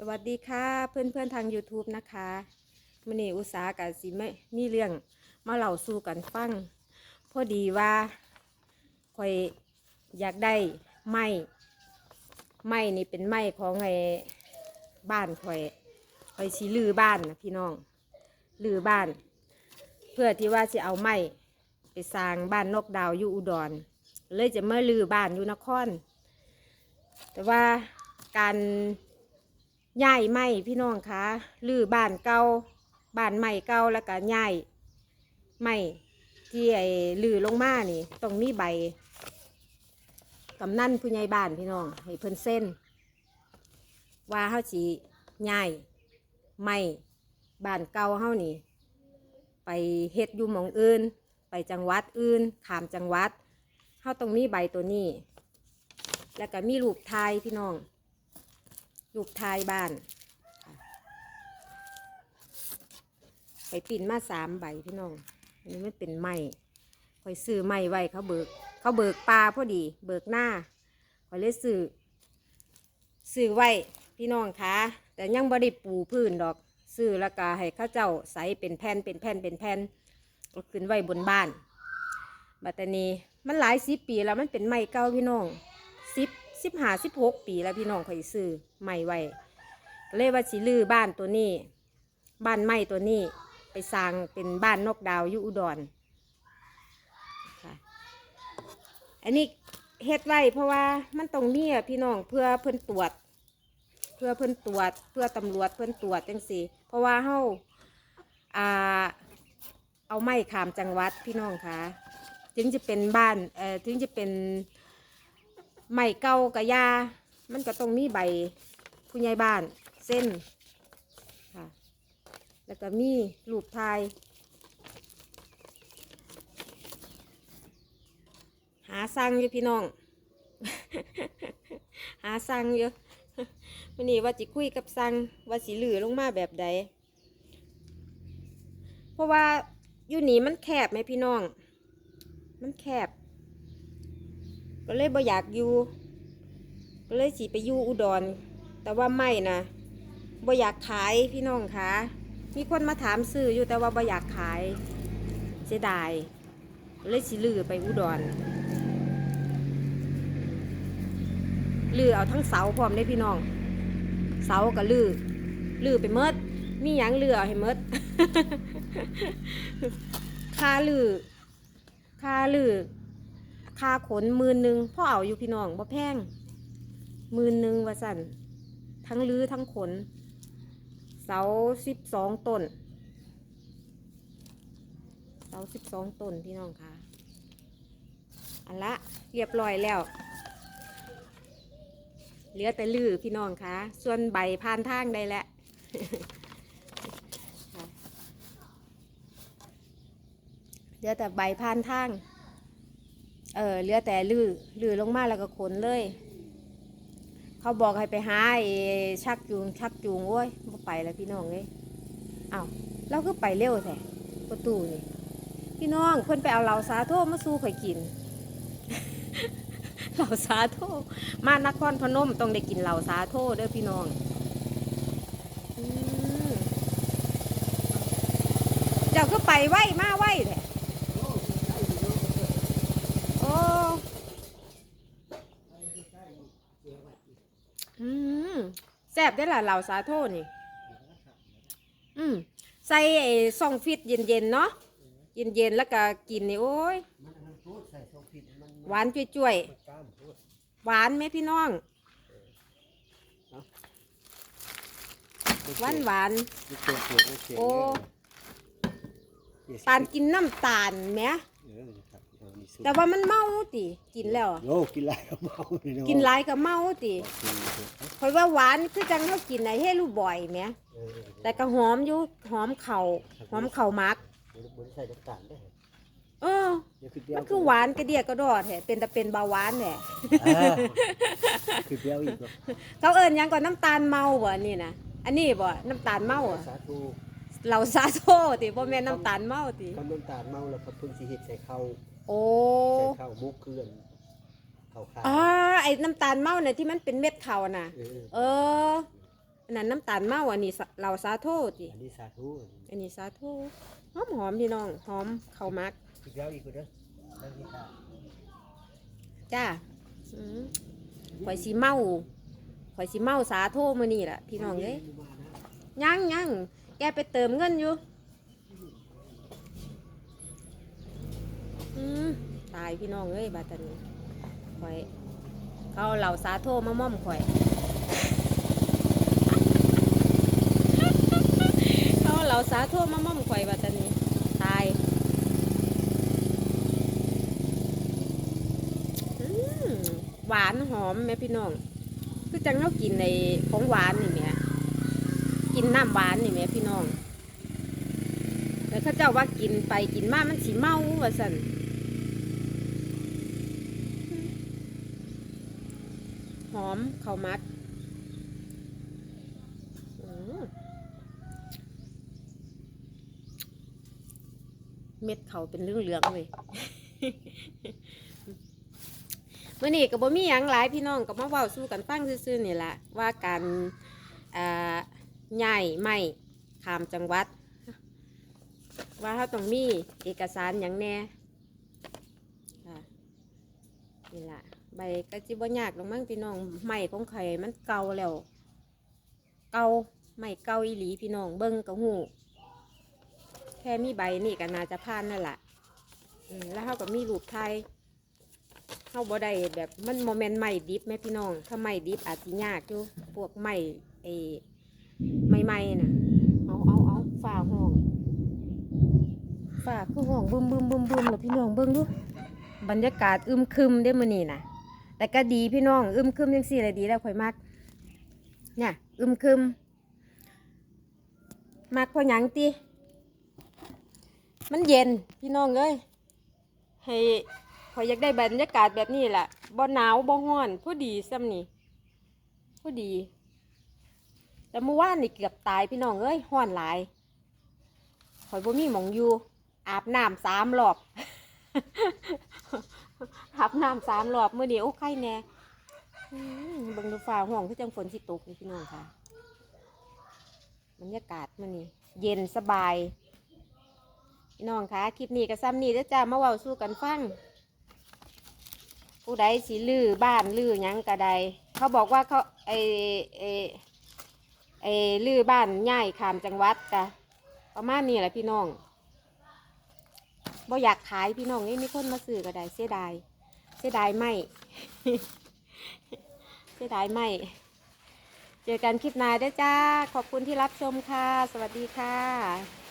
สวัสดีค่ะเพื่อนเพื่อนๆทาง YouTube นะคะมื่อนี้อุตสาหกับสิไม่มีเรื่องมาเล่าสู่กันฟังพอดีว่าคอยอยากได้ไม้ไม้นี่เป็นไม้ของไอ้บ้านคอยคอยสีลือบ้านนะพี่น้องลือบ้าน เพื่อที่ว่าจะเอาไม้ไปสร้างบ้านนกดาวอยู่อุดร เลยจะมาลือบ้านอยู่นคร แต่ว่าการ ย้ายไม้พี่น้องคะลือบ้านเก่าบ้านใหม่เก่าแล้วก็ย้ายไม้ที่ไอ้ลือลงมานี่ต้องมีใบกำนันผู้ใหญ่บ้านพี่น้องให้เพิ่นเส้น ว่าเฮาสิย้ายไม้บ้านเก่าเฮานี่ ไปเฮ็ดอยู่หมองอื่น ไปจังหวัดอื่นขามจังหวัดเฮาต้องมีใบตัวนี้ แล้วก็มีรูปถ่ายพี่น้อง รูปถ่ายบ้านค่ะไปปิ่นมาสามใบพี่น้อง อันนี้มันเป็นไม้คอยซื้อไม้ไว้เขาเบิก เขาเบิกปลาพอดี เบิกหน้าคอยเลยซื้อซื้อไว้พี่น้องคะ แต่ยังบริปูพื้นดอก ซื้อแล้วก็ให้ข้าเจ้าใส่เป็นแผ่นเป็นแผ่นเป็นแผ่นเอาขึ้นไว้บนบ้าน บัดตานีมันหลายสิบปีแล้วมันเป็นไม้เก่าพี่น้อง สิบห้าสิบหกปีแล้วพี่น้องคอยซื้อไม้ไว้ก็เลยว่าสิลือบ้านตัวนี้ บ้านไม้ตัวนี้ ไปสร้างเป็นบ้านนกดาวอยู่อุดรค่ะอันนี้เฮ็ดไว้เพราะว่ามันต้องมีอะพี่น้องเพื่อเพิ่นตรวจ เพื่อเพิ่นตรวจ เพื่อตำรวจเพิ่นตรวจจังซี่เพราะว่าเฮาอ่าเอาไม้ขามจังหวัดพี่น้องคะถึงจะเป็นบ้านเอ่อถึงจะเป็น ไม้เก่ากะยา มันก็ต้องมีใบผู้ใหญ่บ้าน เส้นค่ะ แล้วก็มีรูปถ่าย หาสั่งอยู่พี่น้อง หาสั่งอยู่วันนี้ว่าจิคุยกับสั่งว่าสิหลือลงมาแบบใด เพราะว่าอยู่นี่มันแคบไหมพี่น้อง มันแคบ ก็เลยบ่อยากอยู่ ก็เลยสิไปอยู่อุดร แต่ว่าไม่นะบ่อยากขายพี่น้องคะมีคนมาถามซื้ออยู่แต่ว่าบ่อยากขายเสียดายก็เลยสิลือไปอุดรลือเอาทั้งเสาพร้อมได้พี่น้อง เสาก็ลือลือไปเมดมีหยังเลือให้เมดค่าลือค่าลือ ค่าขนมื่นหนึ่งพ่อเอาอยู่พี่น้องบ่แพงมื่นหนึ่งว่าสั่นทั้งลือทั้งขน เสาสิบสองต้น เสาสิบสองต้นพี่น้องค่ะ อันละเรียบร้อยแล้ว เหลือแต่ลือพี่น้องค่ะ ส่วนใบพานทางได้แล้วค่ะเหลือแต่ใบพานทาง เออเหลือแต่ลือลือลงมาแล้วก็ขนเลย เขาบอกให้ไปหาไอ้ชักจูงชักจูงโอ้ยบ่ไปแล้วพี่น้องเลยเอาวเราก็ไปเร็วแท้ประตูนี่พี่น้องเพิ่นไปเอาเหล่าสาโทมาสู้ข่อยกินเหล่าสาโทมานครพนมต้องได้กินเหล่าสาโทเด้อพี่น้องเจ้าก็ไปไหวมาไหวแท้โอ้อืม แซ่บได้อล่ะเหล่าสาโทนี่ อืมใส่ไอ้ซองฟิตเย็นๆเนาะเย็นๆแล้วก็กินนี่โอ้ยมันมันพูดใส่ช่องผิดมันหวานจ่วยมันกล้ามพูดๆหวานไหมพี่น้องหวานหวานไม่เกี่ยวเกี่ยวไม่เกี่ยวโอ้เนี่ยปานกินน้ำตาลแหม สูตรแต่ว่ามันเมาติกินแล้วอะโยกินไรก็เมาเลยเนาะกินหลายก็เมาติกินเถอะคอยว่าหวานคือจังเขากินไอ้เฮลูบ่อยแหมเออแต่ก็หอมอยู่หอมเข่าหอมเข่ามักเออบ่ได้ใส่น้ำตาลได้อเออ เดี๋ยวคือเปรี้ยวมันคือหวานกระเดียกระดอดแท้เป็นแต่เป็นเบาหวานแท้เออคือเปรี้ยวอีกบ่เขาเอิ้นหยังก่อนน้ำตาลเมาบ่อันนี่นะอันนี้บ่น้ำตาลเมาอะสาธุเราซาโซติบ่แม่นน้ำตาลเมาติ คำน้ำตาลเมาแล้วก็เพิ่งสิเฮ็ดใส่ข้าว โอ้ใส่ข้าวมุกเคลื่อนข้าวขาวอ่าไอ้น้ำตาลเมาเนี่ยที่มันเป็นเม็ดเขาน่ะ เออเออนั่นน้ำตาลเมาอันนี้สะเหล่าสาโทติอันนี้สาธุอันนี้สาโทหอมหอมพี่น้องหอมข้าวมักอีกแล้วอีกเด้อแล้วนี่ค่ะจ้าอืมข่อยสิเมาข่อยสิเมาสาโทมื้อนี้ล่ะพี่น้องเอ้ยยังยังแกไปเติมเงินอยู่อืม ตายพี่น้องเอ้ยบาตานี้ข่อยเขาเหล่าสาโทมาม่อมข่อย เขาเหล่าสาโทมาม่อมข่อยบาตานี้ตายหวานหอมแม่พี่น้อง คือจังเรากินในของหวานนี่แหม่กินน้ำหวานนี่แหม่พี่น้องแล้วเขาเจ้าว่ากินไปกินมามันสีเมาว่าสัน อมข้าวมัดเม็ดเขาเป็นเรื่องเหลืองเลยมื่อนี้ก็บ่มีหยังหลายพี่น้องก็มาเว้าสู้กันฟังซื่อๆนี่แหละว่าการอ่าย้ายไม่ขามจังหวัด ว่าเขาต้องมีเอกสารอย่างแน่ค่ะนี่ล่ะ ใบก็จิบยากหรอกมั้งพี่น้องไม้ของไข่มันเก่าแล้ว เก่าไม่เก่าอีหลีพี่น้องเบิ้งก็หูแค่มีใบนี่ก็น่าจะผ่านนั่นแหละแล้วเขาก็มีรูปไทยเขาบ่ได้แบบมันโมเมนต์ใหม่ดิบแม่พี่น้อง ถ้าใหม่ดิบอาจจะยากอยู่พวกใหม่ไอ้ใหม่ๆน่ะเอาเอาเอาฝ่าห้องฝ่าคือห้องบึมบึมบึมบึมแล้วพี่น้องเบิ่งดูบรรยากาศอึมครึมได้มื้อนี้น่ะ แต่ก็ดีพี่น้องอึมครึมจังซี่เลยดีแล้วข่อยมักเนี่ยอึมครึมมักพราะหยังติมันเย็นพี่น้องเอ้ยให้ข่อยอยากได้บรรยากาศแบบนี้แหละบ่หนาวบ่ร้อนพอดีซ้ำนี่พอดี แต่เมื่อวานนี่เกือบตายพี่น้องเอ้ยร้อนหลายข่อยบ่มีหมองอยู่อาบน้ำสามรอบ อาบน้ำสามรอบเมื่อนี้โอ้ไข่แน่บิ่งดูฟ้าห้องคือจังฝนสิตกนี่พี่น้องค่ะบรรยากาศมื้อนี้เย็นสบายพี่น้องคะคลิปนี้ก็ซ้ำนี่เด้อจ้ามาเว้าสู้กันฟังผู้ใดสิลือบ้านลือยังกระไดเขาบอกว่าเขาไอไอไอลือบ้านย่ายขามจังหวัดกะประมาณนี้แหละพี่น้องบ่อยากขายพี่น้องนี่มีคนมาซื้อก็ได้เสียดาย เสียดายไม่เสียดายไม่เจอกันคลิปหน้าด้จ้า ขอบคุณที่รับชมค่ะ สวัสดีค่ะ